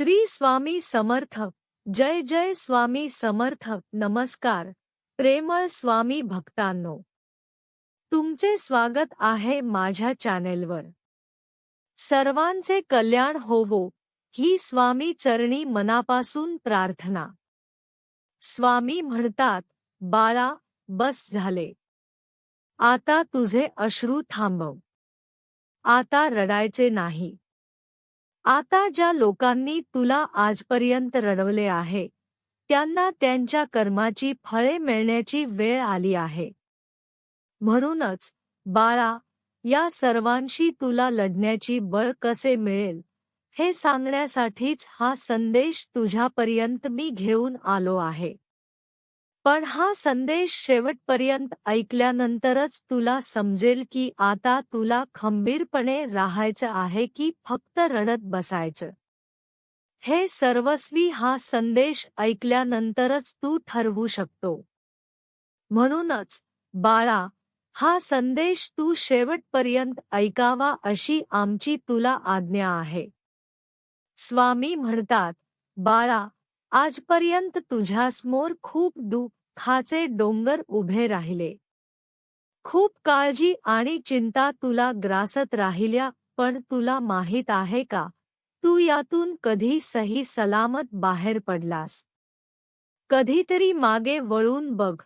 श्री स्वामी समर्थ. जय जय स्वामी समर्थ. नमस्कार. प्रेमळ स्वामी भक्तांनो. तुमचे स्वागत आहे माझ्या चॅनेलवर. सर्वांचे कल्याण होवो. ही स्वामी चरणी मनापासून प्रार्थना. स्वामी म्हणतात बाळा बस झाले. आता तुझे अश्रू थांबव. आता रडायचे नाही. आता ज्या लोकांनी तुला आजपर्यंत रडवले आहे त्यांना त्यांच्या कर्माची फळे मिळण्याची वेळ आली आहे. म्हणूनच बाळा या सर्वांशी तुला लढण्याची बळ कसे मिळेल हे सांगण्यासाठीच हा संदेश तुझ्यापर्यंत मी घेऊन आलो आहे. पण हा संदेश शेवटपर्यंत ऐकल्यानंतरच तुला समजेल की आता तुला खंबीरपणे राहायचं आहे की फक्त रडत बसायचं. हे सर्वस्वी हा संदेश ऐकल्यानंतरच तू ठरवू शकतो. म्हणूनच बाळा हा संदेश तू शेवटपर्यंत ऐकावा अशी आमची तुला आज्ञा आहे. स्वामी म्हणतात बाळा आजपर्यंत तुझ्यासमोर खूप दुःखाचे डोंगर उभे राहिले. खूप काळजी आणि चिंता तुला ग्रासत राहिल्या पण तुला माहीत आहे का? तू यातून कधी सही सलामत बाहेर पडलास? कधीतरी मागे वळून बघ.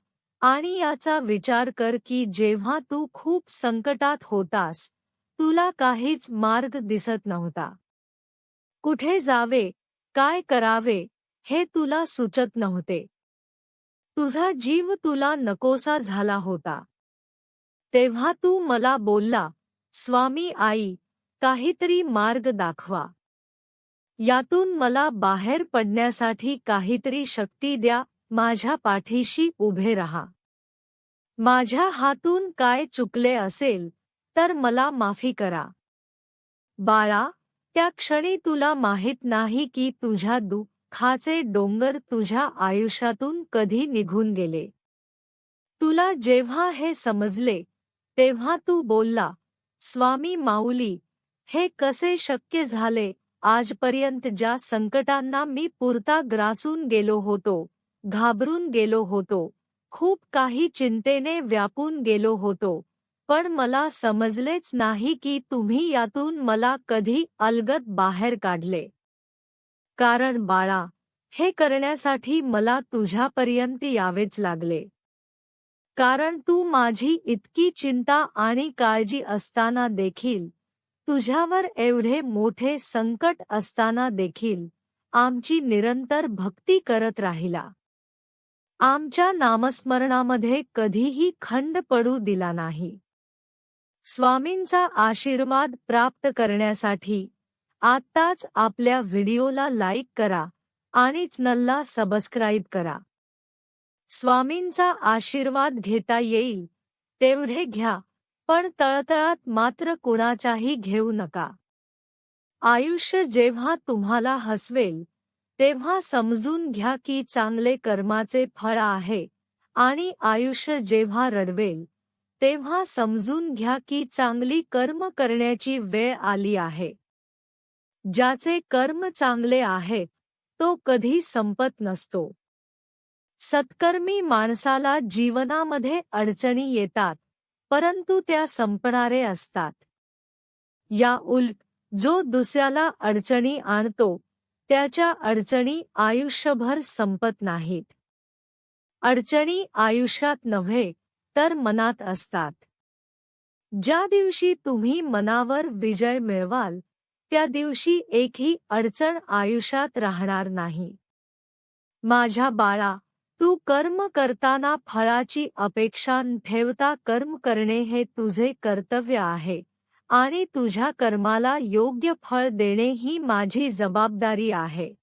आणि याचा विचार कर की जेव्हा तू खूप संकटात होतास तुला काहीच मार्ग दिसत नव्हता. कुठे जावे? काय करावे? हे तुला सुचत नव्हते. तुझा जीव तुला नकोसा झाला होता. तेव्हा तू मला बोलला स्वामी आई काहीतरी मार्ग दाखवा. यातून मला बाहेर पडण्यासाठी काहीतरी शक्ती द्या माझ्या पाठीशी उभे रहा. माझ्या हातून काय चुकले असेल तर मला माफी करा. बाळा त्या क्षणी तुला माहीत नाही की तुझ्या दुःख खाचे डोंगर तुझ्या आयुष्यातून कधी निघून गेले? तुला जेव्हा हे समजले तेव्हा तू बोलला स्वामी माऊली हे कसे शक्य झाले? आजपर्यंत ज्या संकटांना मी पुरता ग्रासून गेलो होतो घाबरून गेलो होतो खूप काही चिंतेने व्यापून गेलो होतो पण मला समजलेच नाही की तुम्ही यातून मला कधी अलगत बाहेर काढले. कारण बाळा हे करण्यासाठी मला तुझ्यापर्यंत यावेच लागले. कारण तू माझी इतकी चिंता आणि काळजी असताना देखील तुझ्यावर एवढे मोठे संकट असताना देखील आमची निरंतर भक्ती करत राहिला. आमच्या नामस्मरणामध्ये कधीही खंड पडू दिला नाही. स्वामींचा आशीर्वाद प्राप्त करण्यासाठी आत्ताच आपल्या व्हिडिओला लाईक करा आणि चॅनलला सबस्क्राईब करा. स्वामींचा आशीर्वाद घेता येईल तेवढे घ्या पण तळतळात मात्र कुणाच्याही घेऊ नका. आयुष्य जेव्हा तुम्हाला हसवेल तेव्हा समजून घ्या की चांगले कर्माचे फळ आहे आणि आयुष्य जेव्हा रडवेल तेव्हा समजून घ्या की चांगली कर्म करण्याची वेळ आली आहे. ज्याचे कर्म चांगले आहेत तो कधी संपत नसतो. सत्कर्मी माणसाला जीवनामध्ये अडचणी येतात परंतु त्या संपणारे असतात. या उलट जो दुसऱ्याला अडचणी आणतो त्याच्या अडचणी आयुष्यभर संपत नाहीत. अडचणी आयुष्यात नव्हे तर मनात असतात. ज्या दिवशी तुम्ही मनावर विजय मिळवाल त्या दिवशी एकही अडचण आयुष्यात राहणार नाही. माझ्या बाळा तू कर्म करताना फळाची अपेक्षा ठेवता कर्म करणे हे तुझे कर्तव्य आहे आणि तुझ्या कर्माला योग्य फळ देणे ही माझी जबाबदारी आहे.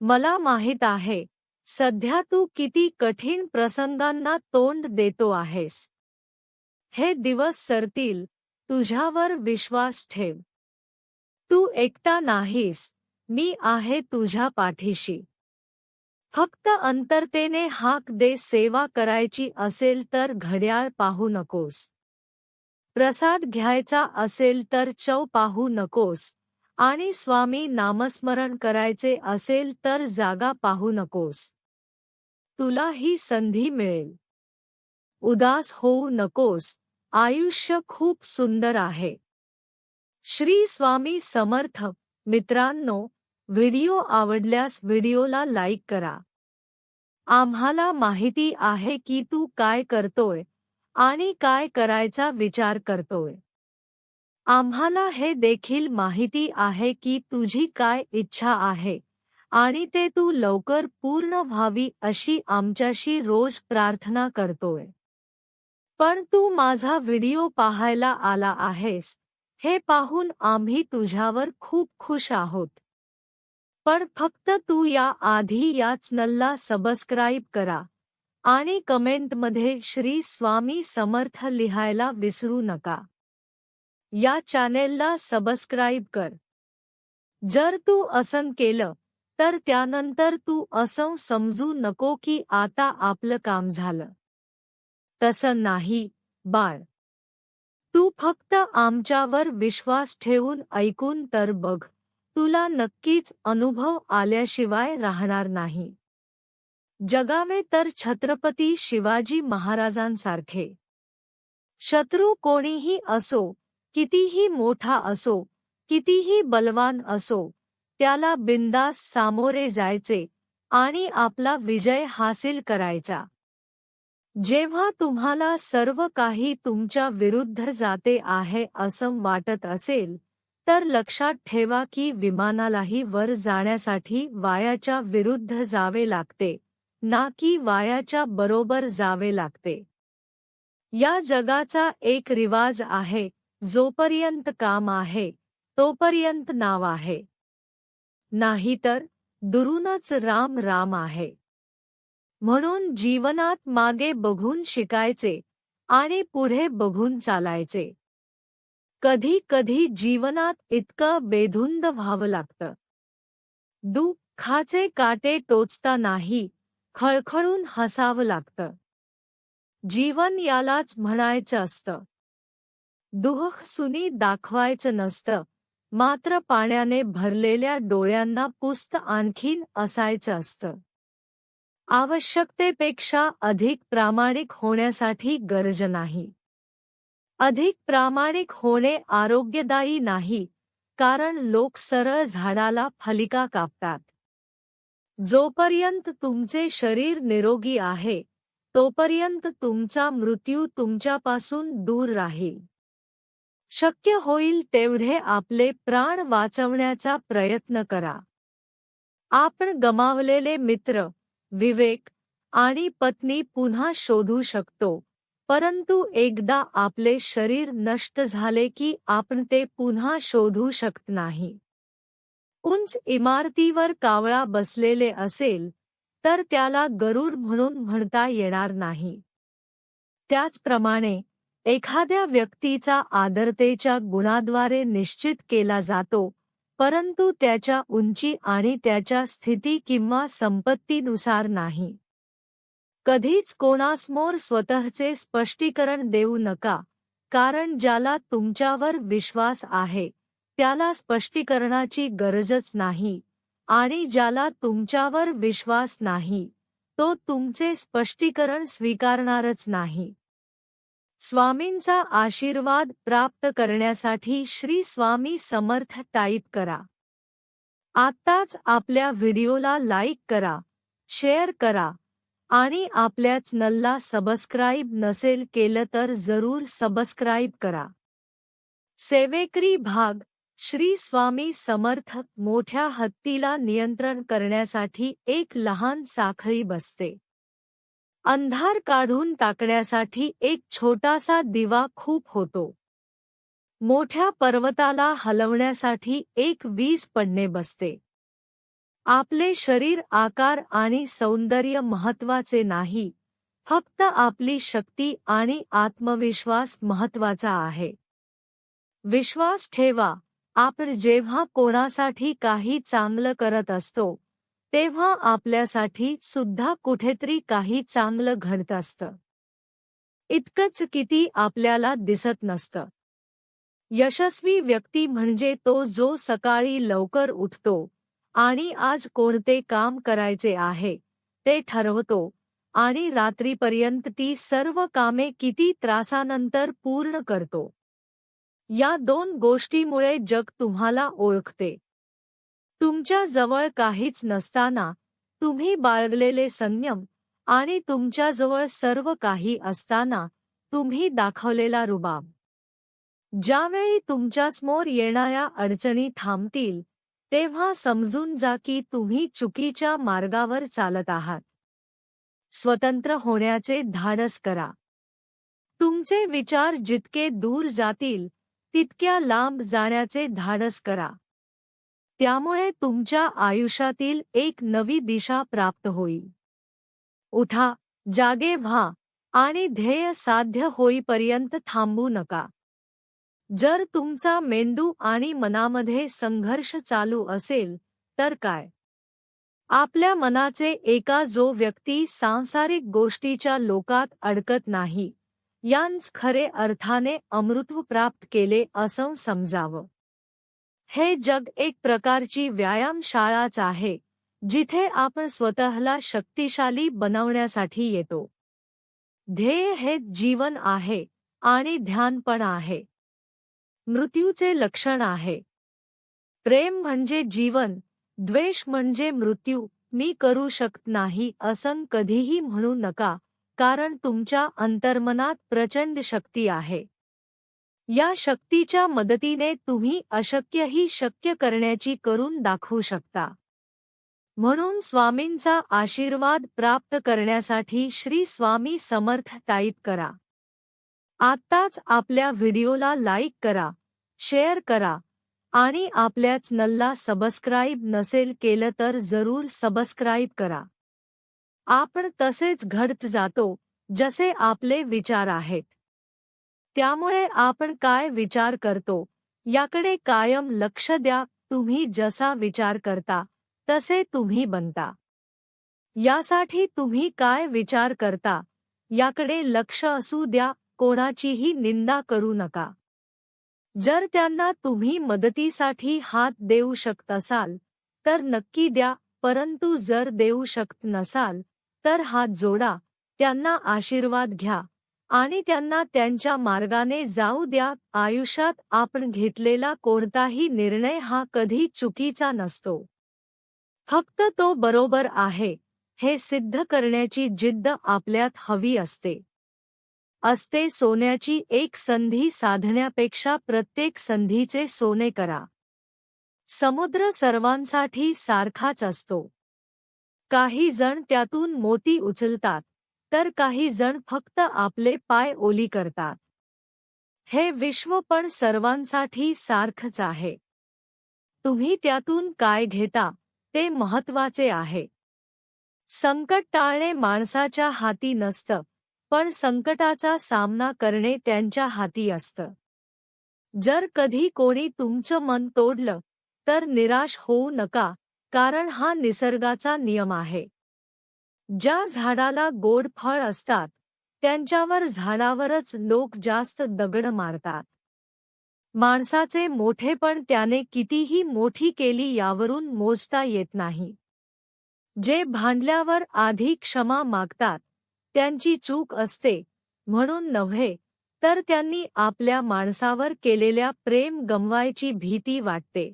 मला माहीत आहे सध्या तू किती कठीण प्रसंगांना तोंड देतो आहेस. हे दिवस सरतील तुझ्यावर विश्वास ठेव. तू एकटा नाहीस. मी आहे तुझ्या पाठीशी. फक्त अंतरतेने हाक दे सेवा करायची असेल तर घड्याळ पाहू नकोस. प्रसाद घ्यायचा असेल तर चव पाहू नकोस. आणि स्वामी नामस्मरण करायचे असेल तर जागा पाहू नकोस. तुला ही संधी मिळेल. उदास होऊ नकोस. आयुष्य खूप सुंदर आहे. श्री स्वामी समर्थ. मित्रांनो व्हिडिओ आवडल्यास व्हिडिओला लाईक करा. आम्हाला माहिती आहे की तू काय करतोय आणि काय करायचा विचार करतोय. आम्हाला हे देखील माहिती आहे की तुझी काय इच्छा आहे आणि ते तू लवकर पूर्ण व्हावी अशी आमच्याशी रोज प्रार्थना करतोय. पण तू माझा व्हिडिओ पाहायला आला आहेस हे पाहून आम्ही तुझ्यावर खूप खुश आहोत. पण फक्त तू या आधी या चॅनलला सबस्क्राईब करा. आणि कमेंटमध्ये श्री स्वामी समर्थ लिहायला विसरू नका. या चॅनेलला सबस्क्राईब कर. जर तू असं केलं तर त्यानंतर तू असं समजू नको की आता आपलं काम झालं. तसं नाही बाळ. तू फक्त आमच्यावर विश्वास ठेवून ऐकून तर बघ तुला नक्कीच अनुभव आल्याशिवाय राहणार नाही. जगावे तर छत्रपती शिवाजी महाराजांसारखे. शत्रू कोणीही असो कितीही मोठा असो कितीही बलवान असो त्याला बिंदास सामोरे जायचे आणि आपला विजय हासिल करायचा. जेव्हा तुम्हाला सर्व काही तुमच्या विरुद्ध जाते आहे असं वाटत असेल तर लक्षात ठेवा की विमानालाही वर जाण्यासाठी वायाच्या विरुद्ध जावे लागते ना की वायाच्या बरोबर जावे लागते. या जगाचा एक रिवाज आहे जोपर्यंत काम आहे तोपर्यंत नाव आहे. नाहीतर दुरूनच राम राम आहे. म्हणून जीवनात मागे बघून शिकायचे आणि पुढे बघून चालायचे. कधी कधी जीवनात इतकं बेधुंद व्हावं लागतं. दुःखाचे काटे टोचता नाही खळखळून हसावं लागतं. जीवन यालाच म्हणायचं असतं. दुःख सुनी दाखवायचं नसतं मात्र पाण्याने भरलेल्या डोळ्यांना पुस्त आणखीन असायचं असतं. आवश्यकतेपेक्षा अधिक प्रामाणिक होण्यासाठी गरज नाही. अधिक प्रामाणिक होणे आरोग्यदायी नाही कारण लोक सरळ झाडाला फलिका कापतात. जोपर्यंत तुमचे शरीर निरोगी आहे तोपर्यंत तुमचा मृत्यू तुमच्यापासून दूर राहील. शक्य होईल तेवढे आपले प्राण वाचवण्याचा प्रयत्न करा. आपण गमावलेले मित्र विवेक आणि पत्नी पुन्हा शोधू शकतो. परंतु एकदा आपले शरीर नष्ट झाले की आपण ते पुन्हा शोधू शकत नाही. उंच इमारतीवर कावळा बसलेले असेल तर त्याला गरुड म्हणून म्हणता येणार नाही. त्याचप्रमाणे एखाद्या व्यक्तीचा आदरतेच्या गुणाद्वारे निश्चित केला जातो परंतु त्याच्या उंची आणि त्याच्या स्थिती किंवा संपत्तीनुसार नाही. कधीच कोणासमोर स्वतःचे स्पष्टीकरण देऊ नका कारण ज्याला तुमच्यावर विश्वास आहे त्याला स्पष्टीकरणाची गरजच नाही आणि ज्याला तुमच्यावर विश्वास नाही तो तुमचे स्पष्टीकरण स्वीकारणारच नाही. स्वामींचा आशीर्वाद प्राप्त करण्यासाठी श्री स्वामी समर्थ टाईप करा. आत्ताच आपल्या व्हिडिओला लाईक करा शेअर करा आणि आपल्याच नल्ला सबस्क्राईब नसेल केलं तर जरूर सबस्क्राईब करा. सेवेकरी भाग श्री स्वामी समर्थ मोठ्या हत्तीला नियंत्रण करण्यासाठी एक लहान साखळी बसते. अंधार काढून टाकण्यासाठी एक छोटासा दिवा खूप होतो. मोठ्या पर्वताला हलवण्यासाठी एक वीज पडणे बसते. आपले शरीर आकार आणि सौंदर्य महत्त्वाचे नाही फक्त आपली शक्ती आणि आत्मविश्वास महत्त्वाचा आहे. विश्वास ठेवा आपण जेव्हा कोणासाठी काही चांगलं करत असतो तेव्हा आपल्यासाठी सुद्धा कुठेतरी काही चांगलं घडत असतं. इतकंच किती आपल्याला दिसत नसतं. यशस्वी व्यक्ती म्हणजे तो जो सकाळी लवकर उठतो आणि आज कोणते काम करायचे आहे ते ठरवतो आणि रात्रीपर्यंत ती सर्व कामे किती त्रासानंतर पूर्ण करतो. या दोन गोष्टीमुळे जग तुम्हाला ओळखते. तुमच्या जवळ काहीच नसताना तुम्ही बाळगलेले संयम आणि तुमच्याजवळ सर्व काही असताना तुम्ही दाखवलेला रुबाब. ज्यावेळी तुमच्यासमोर येणाऱ्या अडचणी थांबतील तेव्हा समजून जा की तुम्ही चुकीच्या मार्गावर चालत आहात. स्वतंत्र होण्याचे धाडस करा. तुमचे विचार जितके दूर जातील तितक्या लांब जाण्याचे धाडस करा. त्यामुळे तुमच्या आयुष्यातील एक नवी दिशा प्राप्त होईल. उठा जागे व्हा आणि ध्येय साध्य होईपर्यंत थांबू नका. जर तुमचा मेंदू आणि मनामध्ये संघर्ष चालू असेल तर काय? आपल्या मनाचे एका जो व्यक्ती सांसारिक गोष्टीच्या लोकात अडकत नाही यांच खरे अर्थाने अमृत्व प्राप्त केले असं समजावं. हे जग एक प्रकारची व्यायामशाळाच आहे जिथे आपण स्वतःला शक्तिशाली बनवण्यासाठी येतो. ध्येय हे जीवन आहे आणि ध्यान पण आहे. मृत्यूचे लक्षण आहे. प्रेम म्हणजे जीवन द्वेष म्हणजे मृत्यू मी करू शकत नाही असं कधीही म्हणू नका कारण तुमच्या अंतर्मनात प्रचंड शक्ती आहे. या शक्तीच्या मदतीने तुम्ही अशक्यही शक्य करण्याची करून दाखवू शकता. म्हणून स्वामींचा आशीर्वाद प्राप्त करण्यासाठी श्री स्वामी समर्थ टाईप करा. आत्ताच आपल्या व्हिडिओला लाईक करा शेअर करा आणि आपल्याच नल्ला सबस्क्राईब नसेल केलं तर जरूर सबस्क्राईब करा. आपण तसेच घडत जातो जसे आपले विचार आहेत. त्यामुळे आपण काय विचार करतो? याकडे कायम लक्ष द्या तुम्ही जसा विचार करता तसे तुम्ही बनता. यासाठी तुम्ही काय विचार करता? याकडे लक्ष असू द्या कोणाचीही निंदा करू नका. जर त्यांना तुम्ही मदतीसाठी हात देऊ शकत असाल तर नक्की द्या परंतु जर देऊ शकत नसाल तर हात जोडा त्यांना आशीर्वाद घ्या. आणि त्यांना त्यांच्या मार्गाने जाऊ द्या. आयुष्यात आपण घेतलेला कोणताही निर्णय हा कधी चुकीचा नसतो. फक्त तो बरोबर आहे हे सिद्ध करण्याची जिद्द आपल्यात हवी असते. असते सोन्याची एक संधी साधण्यापेक्षा प्रत्येक संधीचे सोने करा. समुद्र सर्वांसाठी सारखाच असतो. काही जण त्यातून मोती उचलतात. तर काही जण फक्त आपले पाय ओली करतात. हे विश्व पण सर्वांसाठी सारखच आहे. तुम्ही त्यातून काय घेता ते महत्त्वाचे आहे. संकट टाळणे माणसाच्या हाती नसतं पण संकटाचा सामना करणे त्यांच्या हाती असतं. जर कधी कोणी तुमचं मन तोडलं तर निराश होऊ नका कारण हा निसर्गाचा नियम आहे. ज्या झाडाला गोड फळ असतात त्यांच्यावर झाडावरच लोक जास्त दगड मारतात. माणसाचे मोठेपण त्याने कितीही मोठी केली यावरून मोजता येत नाही. जे भांडल्यावर आधी क्षमा मागतात त्यांची चूक असते म्हणून नव्हे तर त्यांनी आपल्या माणसावर केलेल्या प्रेम गमवायची भीती वाटते.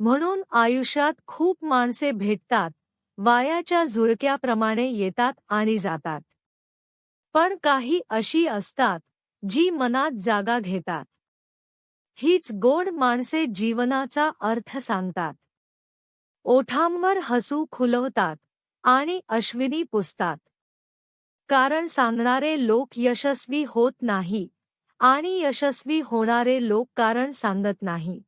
म्हणून आयुष्यात खूप माणसे भेटतात वायाच्या झुळक्याप्रमाणे येतात आणि जातात. पण काही अशी असतात जी मनात जागा घेतात. हीच गोड माणसे जीवनाचा अर्थ सांगतात. ओठांवर हसू खुलवतात आणि अश्विनी पुसतात. कारण सांगणारे लोक यशस्वी होत नाही आणि यशस्वी होणारे लोक कारण सांगत नाही.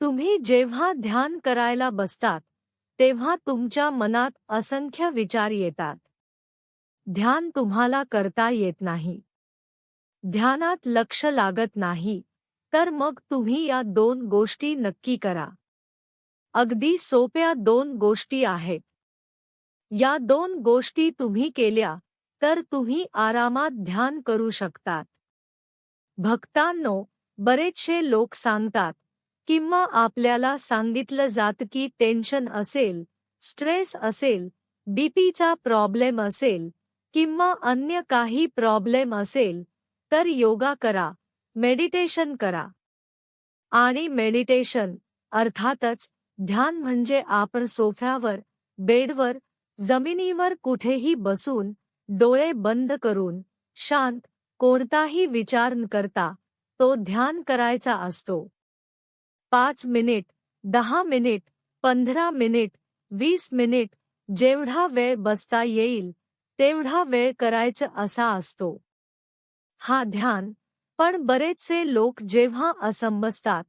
तुम्ही जेव्हा ध्यान करायला बसतात तेव्हा तुमच्या मनात असंख्य विचार येतात. ध्यान तुम्हाला करता येत नाही. ध्यानात लक्ष लागत नाही. तर मग तुम्ही या दोन गोष्टी नक्की करा. अगदी सोप्या दोन गोष्टी आहेत. या दोन गोष्टी तुम्ही केल्या तर तुम्ही आरामात ध्यान करू शकतात. भक्तांनो बरेचसे लोक सांगतात किंवा आपल्याला सांगितलं जात की टेन्शन असेल स्ट्रेस असेल बीपीचा प्रॉब्लेम असेल किंवा अन्य काही प्रॉब्लेम असेल तर योगा करा मेडिटेशन करा. आणि मेडिटेशन अर्थातच ध्यान म्हणजे आपण सोफ्यावर बेडवर जमिनीवर कुठेही बसून डोळे बंद करून शांत कोणताही विचार न करता तो ध्यान करायचा असतो. पाच मिनिट दहा मिनिट पंधरा मिनिट वीस मिनिट जेवढा वेळ बसता येईल तेवढा वेळ करायचं असा असतो. हा ध्यान पण बरेचसे लोक जेव्हा असंबसतात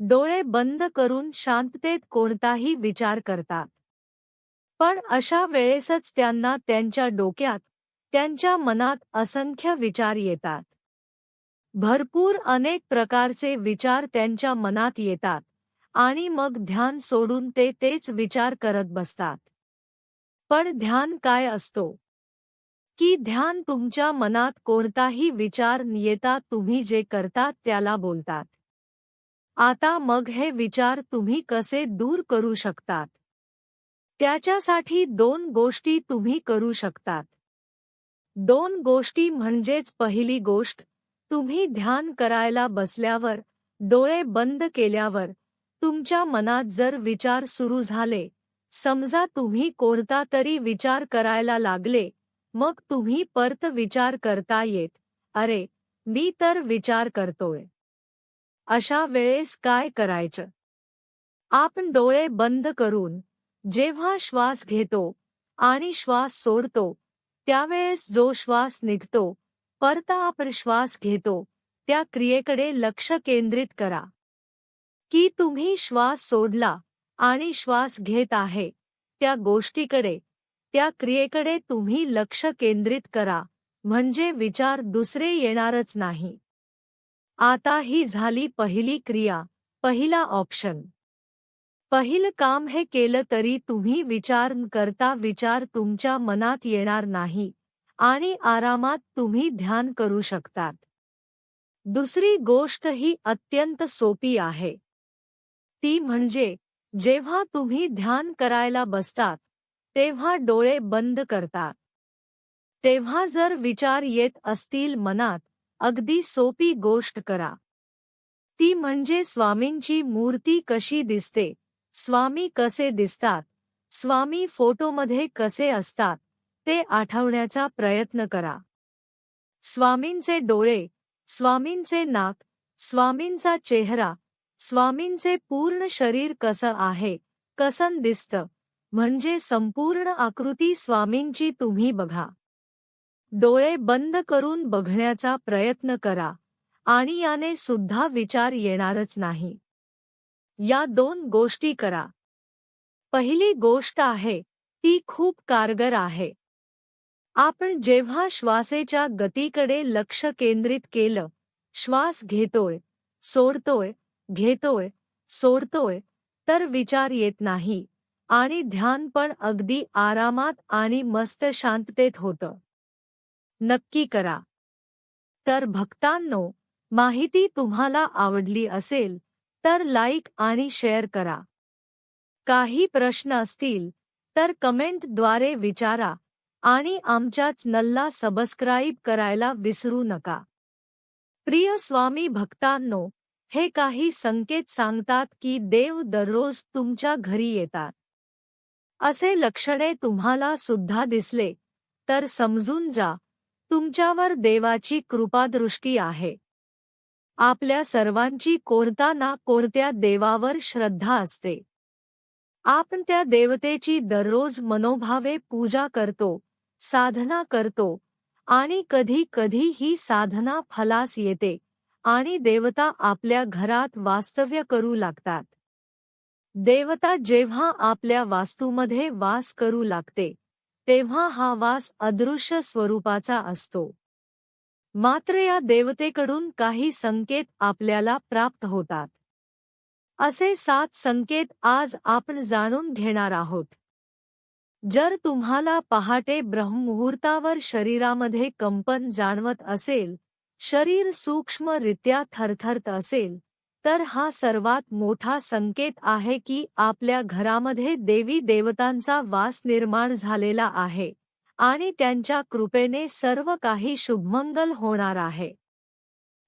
डोळे बंद करून शांततेत कोणताही विचार करतात. पण अशा वेळेसच त्यांना त्यांच्या डोक्यात त्यांच्या मनात असंख्य विचार येतात. भरपूर अनेक प्रकारचे विचार त्यांच्या मनात येतात आणि मग ध्यान सोडून ते तेच विचार करत बसतात. पण ध्यान काय असतो? की ध्यान तुमच्या मनात कोणताही विचार येता तुम्ही जे करतात त्याला बोलतात. आता मग हे विचार तुम्ही कसे दूर करू शकतात? त्याच्यासाठी दोन गोष्टी तुम्ही करू शकतात. दोन गोष्टी म्हणजेच पहिली गोष्ट तुम्ही ध्यान करायला बसल्यावर डोळे बंद केल्यावर तुमच्या मनात जर विचार सुरू झाले समजा तुम्ही कोणता तरी विचार करायला लागले मग तुम्ही परत विचार करता येत अरे मी तर विचार करतोय. अशा वेळेस काय करायचं? आपण डोळे बंद करून जेव्हा श्वास घेतो आणि श्वास सोडतो त्यावेळेस जो श्वास निघतो परता आपण श्वास घेतो. त्या क्रियेकडे लक्ष केंद्रित करा. की तुम्ही श्वास सोडला आणि श्वास घेत आहे. त्या गोष्टीकडे त्या क्रियेकडे तुम्ही लक्ष केंद्रित करा. म्हणजे विचार दुसरे येणारच नाही. आता ही झाली पहिली क्रिया पहिला ऑप्शन. पहिलं काम हे केलं तरी तुम्ही विचार करता विचार तुमच्या मनात येणार नाही. आणि आरामात तुम्ही ध्यान करू शकतात. दुसरी गोष्ट ही अत्यंत सोपी आहे. ती म्हणजे जेव्हा तुम्ही ध्यान करायला बसतात तेव्हा डोळे बंद करतात. तेव्हा जर विचार येत असतील मनात अगदी सोपी गोष्ट करा. ती म्हणजे स्वामींची मूर्ती कशी दिसते स्वामी कसे दिसतात स्वामी फोटोमध्ये कसे असतात ते आठवण्याचा प्रयत्न करा. स्वामींचे डोळे स्वामींचे नाक स्वामींचा चेहरा स्वामींचे पूर्ण शरीर कसं आहे कसं दिसतं म्हणजे संपूर्ण आकृती स्वामींची तुम्ही बघा. डोळे बंद करून बघण्याचा प्रयत्न करा आणि याने सुद्धा विचार येणारच नाही. या दोन गोष्टी करा. पहिली गोष्ट आहे ती खूप कारगर आहे. आपण जेव्हा श्वासेच्या गतीकडे लक्ष केंद्रित केलं श्वास घेतोय सोडतोय घेतोय सोडतोय तर विचार येत नाही. आणि ध्यान पण अगदी आरामात आणि मस्त शांततेत होतं. नक्की करा. तर भक्तांनो माहिती तुम्हाला आवडली असेल तर लाईक आणि शेअर करा. काही प्रश्न असतील तर कमेंटद्वारे विचारा. आणि आमच्याच नल्ला सबस्क्राईब करायला विसरू नका. प्रिय स्वामी भक्तांनो हे काही संकेत सांगतात की देव दररोज तुमच्या घरी येतात. असे लक्षणे तुम्हाला सुद्धा दिसले तर समजून जा तुमच्यावर देवाची कृपादृष्टी आहे. आपल्या सर्वांची कोणता ना कोणत्या देवावर श्रद्धा असते. आपण त्या देवतेची दररोज मनोभावे पूजा करतो साधना करतो. आणि कधी कधी ही साधना फलास येते. आणि देवता आपल्या घरात वास्तव्य करू लागतात. देवता जेव्हा आपल्या वास्तूमध्ये वास करू लागते तेव्हा हा वास अदृश्य स्वरूपाचा असतो. मात्र या देवतेकडून काही संकेत आपल्याला प्राप्त होतात. असे सात संकेत आज आपण जाणून घेणार आहोत. जर तुम्हाला पहाटे ब्रह्ममुहूर्तावर शरीरामध्ये कंपन जाणवत असेल शरीर सूक्ष्मरित्या थरथरत असेल तर हा सर्वात मोठा संकेत आहे की आपल्या घरामध्ये देवी देवतांचा वास निर्माण झालेला आहे आणि त्यांच्या कृपेने सर्व काही शुभमंगल होणार आहे.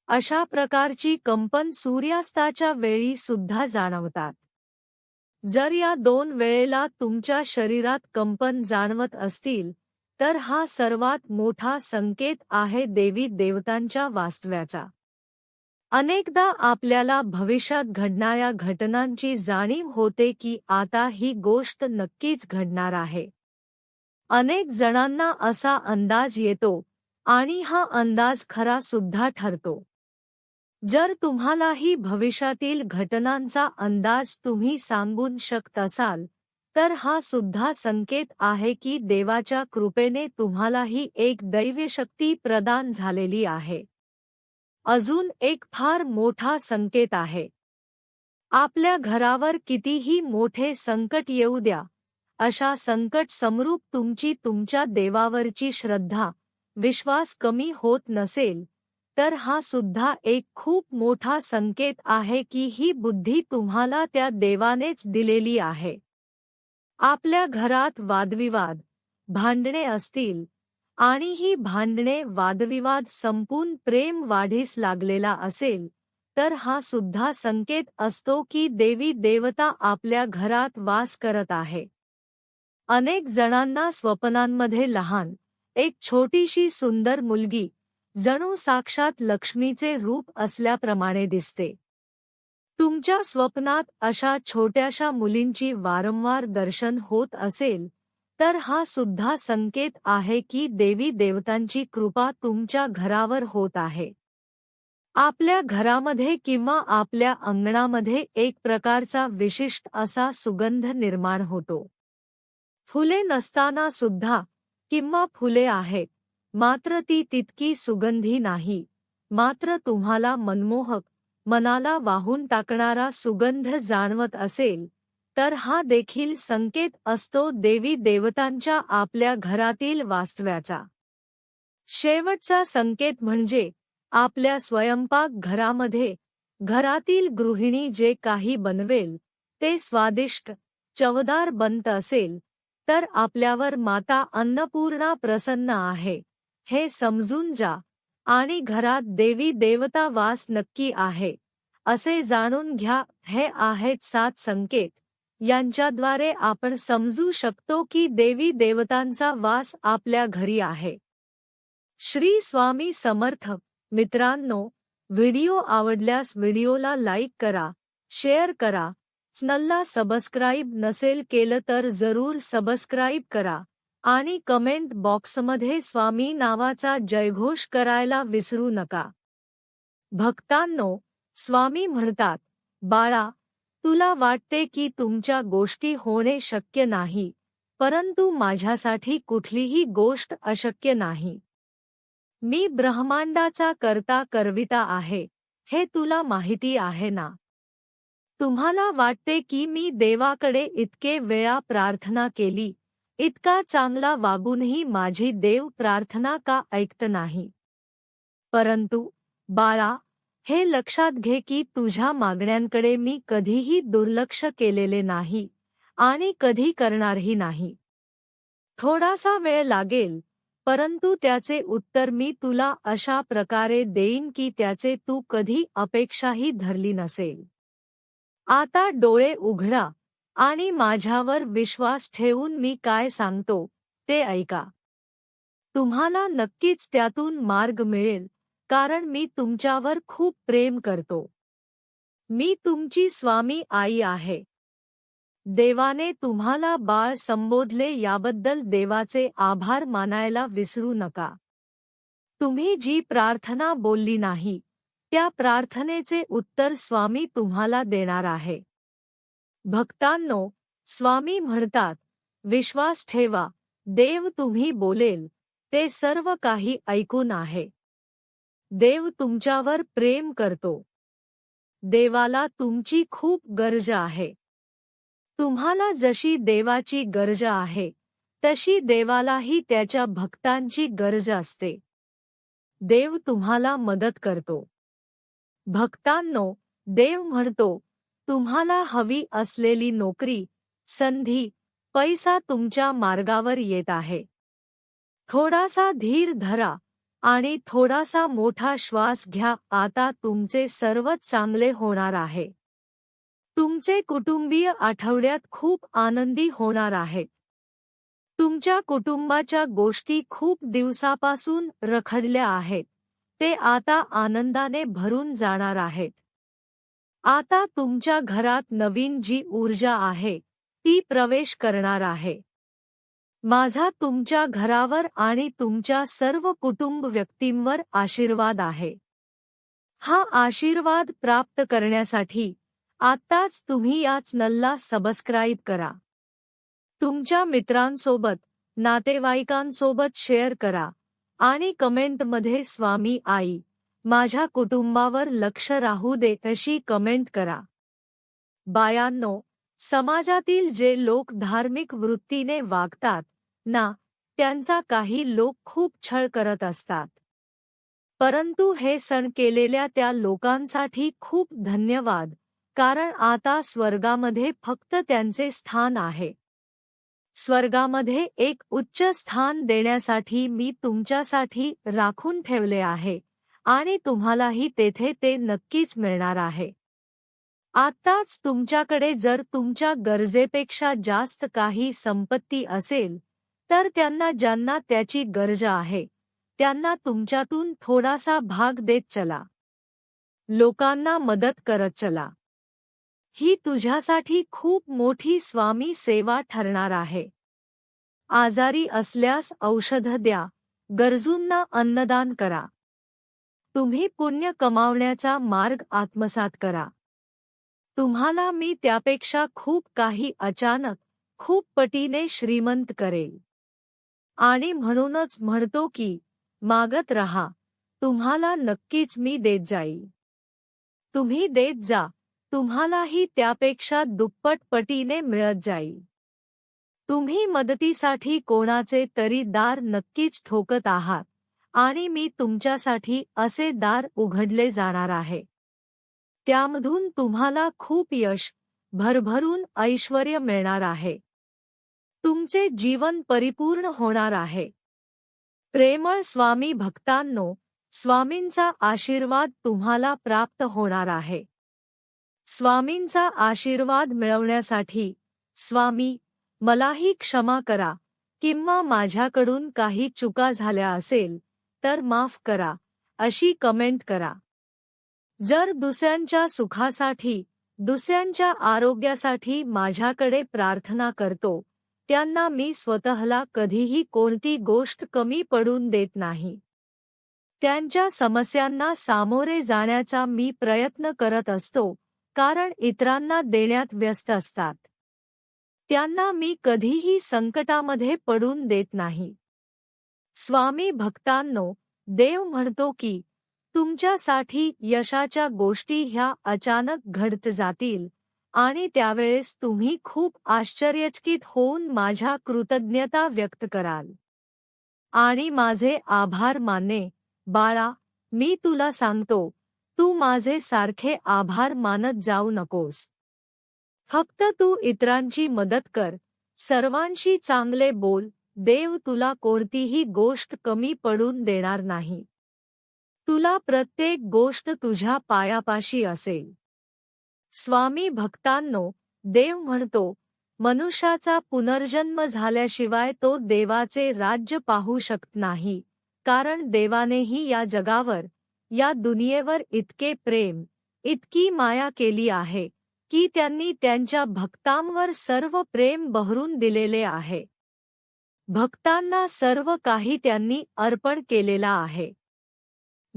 अशा प्रकारची कंपन सूर्यास्ताच्या वेळी सुद्धा जाणवतात. जर या दोन वेळेला तुमच्या शरीरात कंपन जाणवत असतील तर हा सर्वात मोठा संकेत आहे देवी देवतांच्या वास्तव्याचा. अनेकदा आपल्याला भविष्यात घडणाऱ्या घटनांची जाणीव होते की आता ही गोष्ट नक्कीच घडणार आहे. अनेक जणांना असा अंदाज येतो आणि हा अंदाज खरा सुद्धा ठरतो. जर तुम्हालाही भविष्यातील घटनांचा अंदाज तुम्ही सांगून शकत असाल तर हा सुद्धा संकेत आहे की देवाच्या कृपेने तुम्हालाही एक दैव्यशक्ती प्रदान झालेली आहे. अजून एक फार मोठा संकेत आहे. आपल्या घरावर कितीही मोठे संकट येऊ द्या अशा संकट समरूप तुमची तुमच्या देवावरची श्रद्धा विश्वास कमी होत नसेल तर हा सुद्धा एक खूप मोठा संकेत आहे की ही बुद्धी तुम्हाला त्या देवानेच दिलेली आहे. आपल्या घरात वादविवाद भांडणे असतील आणि ही भांडणे वादविवाद संपून प्रेम वाढीस लागलेला असेल तर हा सुद्धा संकेत असतो की देवी देवता आपल्या घरात वास करत आहे. अनेक जणांना स्वप्नांमध्ये लहान एक छोटीशी सुंदर मुलगी जणू साक्षात लक्ष्मीचे रूप असल्याप्रमाणे दिसते. तुमच्या स्वप्नात अशा छोट्याशा मुलींची वारंवार दर्शन होत असेल तर हा सुद्धा संकेत आहे की देवी देवतांची कृपा तुमच्या घरावर होत आहे. आपल्या घरामध्ये किंवा आपल्या अंगणामध्ये एक प्रकारचा विशिष्ट असा सुगंध निर्माण होतो. फुले नसताना सुद्धा किंवा फुले आहेत मात्र ती तितकी सुगंधी नाही. मात्र तुम्हाला मनमोहक मनाला वाहून टाकणारा सुगंध जाणवत असेल तर हा देखील संकेत असतो देवी देवतांच्या आपल्या घरातील वास्तव्याचा. शेवटचा संकेत म्हणजे आपल्या स्वयंपाक घरामध्ये घरातील गृहिणी जे काही बनवेल ते स्वादिष्ट चवदार बनत असेल तर आपल्यावर माता अन्नपूर्णा प्रसन्न आहे. हे समजून जा. आणि घरात देवी देवता वास नक्की आहे. असे जाणून घ्या हे आहेत सात संकेत. यांच्याद्वारे आपण समजू शकतो की देवी देवतांचा वास आपल्या घरी आहे. श्री स्वामी समर्थ. मित्रांनो व्हिडिओ आवडल्यास व्हिडिओला लाईक करा शेअर करा. चॅनलला सबस्क्राईब नसेल केलं तर जरूर सबस्क्राईब करा. आणि कमेंट बॉक्समध्ये स्वामी नावाचा जयघोष करायला विसरू नका. भक्तांनो स्वामी म्हणतात बाळा तुला वाटते की तुमच्या गोष्टी होणे शक्य नाही परंतु माझ्यासाठी कुठलीही गोष्ट अशक्य नाही. मी ब्रह्मांडाचा करता करविता आहे हे तुला माहिती आहे ना? तुम्हाला वाटते की मी देवाकडे इतके वेळा प्रार्थना केली इतका चांगला वागूनही माझी देव प्रार्थना का ऐकत नाही? परंतु बाळा हे लक्षात घे की तुझ्या मागण्यांकडे मी कधीही दुर्लक्ष केलेले नाही आणि कधी करणारही नाही. थोडासा वेळ लागेल परंतु त्याचे उत्तर मी तुला अशा प्रकारे देईन की त्याचे तू कधी अपेक्षाही धरली नसेल. आता डोळे उघडा. आणि माझ्यावर विश्वास ठेवून मी काय सांगतो ते ऐका. तुम्हाला नक्कीच त्यातून मार्ग मिळेल कारण मी तुमच्यावर खूप प्रेम करतो. मी तुमची स्वामी आई आहे. देवाने तुम्हाला बाळ संबोधले याबद्दल देवाचे आभार मानायला विसरू नका. तुम्ही जी प्रार्थना बोलली नाही त्या प्रार्थनेचे उत्तर स्वामी तुम्हाला देणार आहे. भक्तांनो स्वामी म्हणतात विश्वास ठेवा देव तुम्ही बोलेल ते सर्व काही ऐकून आहे. देव तुमच्यावर प्रेम करतो. देवाला तुमची खूप गरज आहे. तुम्हाला जशी देवाची गरज आहे तशी देवालाही त्याच्या भक्तांची गरज असते. देव तुम्हाला मदत करतो. भक्तांनो देव म्हणतो तुम्हाला हवी असलेली नोकरी संधी पैसा तुमच्या मार्गावर येत आहे. थोडासा धीर धरा आणि थोडासा मोठा श्वास घ्या आता तुमचे सर्वच चांगले होणार आहे. तुमचे कुटुंबीय आठवड्यात खूप आनंदी होणार आहेत तुमच्या कुटुंबाच्या गोष्टी खूप दिवसापासून रखडल्या आहेत. ते आता आनंदाने भरून जाणार आहेत. आता तुमच्या घरात नवीन जी ऊर्जा आहे ती प्रवेश करणार आहे. माझा तुमच्या घरावर आणि तुमच्या सर्व कुटुंब व्यक्तींवर आशीर्वाद आहे. हा आशीर्वाद प्राप्त करण्यासाठी आत्ताच तुम्ही याच नल्ला सबस्क्राईब करा. तुमच्या मित्रांसोबत नातेवाईकांसोबत शेअर करा आणि कमेंटमध्ये स्वामी आई माझ्या कुटुंबावर लक्ष राहू दे अशी कमेंट करा. बायांनो समाजातील जे लोक धार्मिक वृत्तीने वागतात ना त्यांचा काही लोक खूप छळ करत असतात. परंतु हे सण केलेल्या त्या लोकांसाठी खूप धन्यवाद कारण आता स्वर्गामध्ये फक्त त्यांचे स्थान आहे. स्वर्गामध्ये एक उच्च स्थान देण्यासाठी मी तुमच्यासाठी राखून ठेवले आहे. आणि तुम्हालाही तेथे ते नक्कीच मिळणार आहे. आत्ताच तुमच्याकडे जर तुमच्या गरजेपेक्षा जास्त काही संपत्ती असेल तर त्यांना ज्यांना त्याची गरज आहे त्यांना तुमच्यातून थोडासा भाग देत चला. लोकांना मदत करत चला. ही तुझ्यासाठी खूप मोठी स्वामी सेवा ठरणार आहे. आजारी असल्यास औषध द्या गरजूंना अन्नदान करा. तुम्ही पुण्य कमावण्याचा मार्ग आत्मसात करा. तुम्हाला मी त्यापेक्षा खूप काही अचानक खूप पटीने श्रीमंत करेल. आणि म्हणूनच म्हणतो की मागत रहा. तुम्हाला नक्कीच मी देत जाईल. तुम्ही देत जा. तुम्हालाही त्यापेक्षा दुप्पट पटीने मिळत जाईल. तुम्ही मदतीसाठी कोणाचे तरी दार नक्कीच ठोकत आहात. आणि मी तुमच्यासाठी असे दार उघडले जाणार आहे. त्यामधून तुम्हाला खूप यश भरभरून ऐश्वर मिळणार आहे. तुमचे जीवन परिपूर्ण होणार आहे. प्रेमळ स्वामी भक्तांनो स्वामींचा आशीर्वाद तुम्हाला प्राप्त होणार आहे. स्वामींचा आशीर्वाद मिळवण्यासाठी स्वामी मलाही क्षमा करा किंवा माझ्याकडून काही चुका झाल्या असेल तर माफ करा. अशी कमेंट करा. जर दुसऱ्यांच्या सुखासाठी दुसऱ्यांच्या आरोग्यासाठी माझ्याकडे प्रार्थना करतो त्यांना मी स्वतःला कधीही कोणती गोष्ट कमी पडून देत नाही. त्यांच्या समस्यांना सामोरे जाण्याचा मी प्रयत्न करत असतो कारण इतरांना देण्यात व्यस्त असतात. त्यांना मी कधीही संकटामध्ये पडून देत नाही. स्वामी भक्तांनो देव म्हणतो की तुमच्यासाठी यशाच्या गोष्टी ह्या अचानक घडत जातील. आणि त्यावेळेस तुम्ही खूप आश्चर्यचकित होऊन माझ्या कृतज्ञता व्यक्त कराल. आणि माझे आभार माने बाळा मी तुला सांगतो तू माझे सारखे आभार मानत जाऊ नकोस. फक्त तू इतरांची मदत कर सर्वांशी चांगले बोल देव तुला कोणतीही गोष्ट कमी पडून देणार नाही. तुला प्रत्येक गोष्ट तुझ्या पायापाशी असेल. स्वामी भक्तांनो देव म्हणतो मनुष्याचा पुनर्जन्म झाल्याशिवाय तो देवाचे राज्य पाहू शकत नाही कारण देवानेही या जगावर या दुनियेवर इतके प्रेम इतकी माया केली आहे की त्यांनी त्यांच्या भक्तांवर सर्व प्रेम बहरून दिलेले आहे. भक्तांना सर्व काही त्यांनी अर्पण केलेला आहे.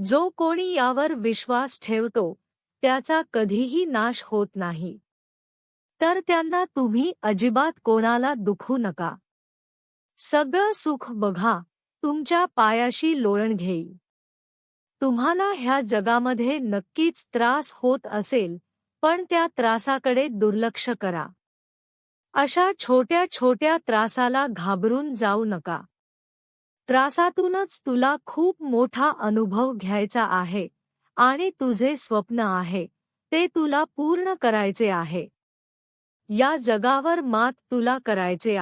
जो कोणी यावर विश्वास ठेवतो त्याचा कधीही नाश होत नाही. तर त्यांना तुम्ही अजिबात कोणाला दुखू नका. सगळं सुख बघा तुमच्या पायाशी लोळण घेई. तुम्हाला ह्या जगामध्ये नक्कीच त्रास होत असेल पण त्या त्रासाकडे दुर्लक्ष करा. अशा छोट्या छोट्या त्रासाला घाबरून जाऊ नका. त्रासातूनच तुला खूप मोठा अनुभव घ्यायचा आहे आणि तुझे स्वप्न आहे ते तुला पूर्ण करायचे आहे. या जगावर मात तुला करायचे